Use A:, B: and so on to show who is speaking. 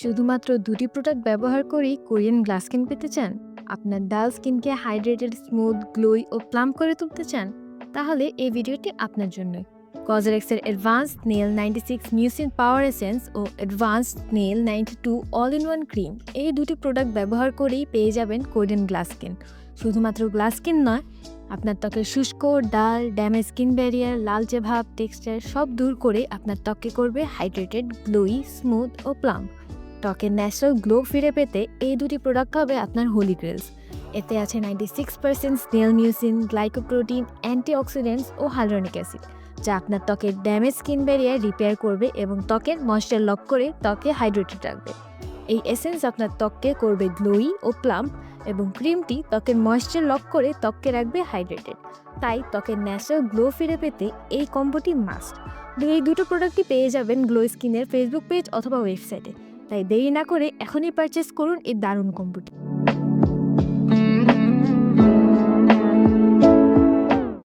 A: শুধুমাত্র দুটি প্রোডাক্ট ব্যবহার করেই কোরিয়ান গ্লাস স্কিন পেতে চান? আপনার ডাল স্কিনকে হাইড্রেটেড স্মুথ গ্লোই ও প্লাম করে তুলতে চান? তাহলে এই ভিডিওটি আপনার জন্যই। কজারেক্সের advance snail ninety six mucin power essence O advance snail ninety two all in one cream এই দুটি প্রোডাক্ট ব্যবহার করেই পেয়ে যাবেন কোরিয়ান গ্লাস স্কিন শুধুমাত্র গ্লাস স্কিন নয়, আপনার ত্বকের শুষ্ক ডাল ড্যামেজ স্কিন ব্যারিয়ার লালচে ভাব টেক্সচার সব দূর করে আপনার ত্বককে করবে হাইড্রেটেড গ্লোই স্মুথ ও প্লাম ত্বকের ন্যাচারাল গ্লো ফিরে পেতে এই দুটি প্রোডাক্ট হবে আপনার হোলি গ্রেলস এতে আছে ninety six percent snail mucin glycoprotein antioxidants ও হাইড্রোনিক অ্যাসিড যা আপনার ত্বকের ড্যামেজ স্কিন ব্যারিয়ার রিপেয়ার করবে এবং ত্বকের ময়েশ্চার লক করে ত্বকে হাইড্রেটেড রাখবে। এই এসেন্স আপনার ত্বককে করবে গ্লোই ও প্লাম এবং ক্রিমটি ত্বকের ময়েশ্চার লক করে ত্বককে রাখবে হাইড্রেটেড তাই ত্বকের ন্যাচারাল গ্লো ফিরে পেতে এই কম্বোটি মাস্ট এই দুটো প্রোডাক্টই পেয়ে যাবেন গ্লো স্কিনের ফেসবুক পেজ অথবা ওয়েবসাইটে তাই দেরি না করে এখনই পারচেস করুন এই দারুণ কম্বোটি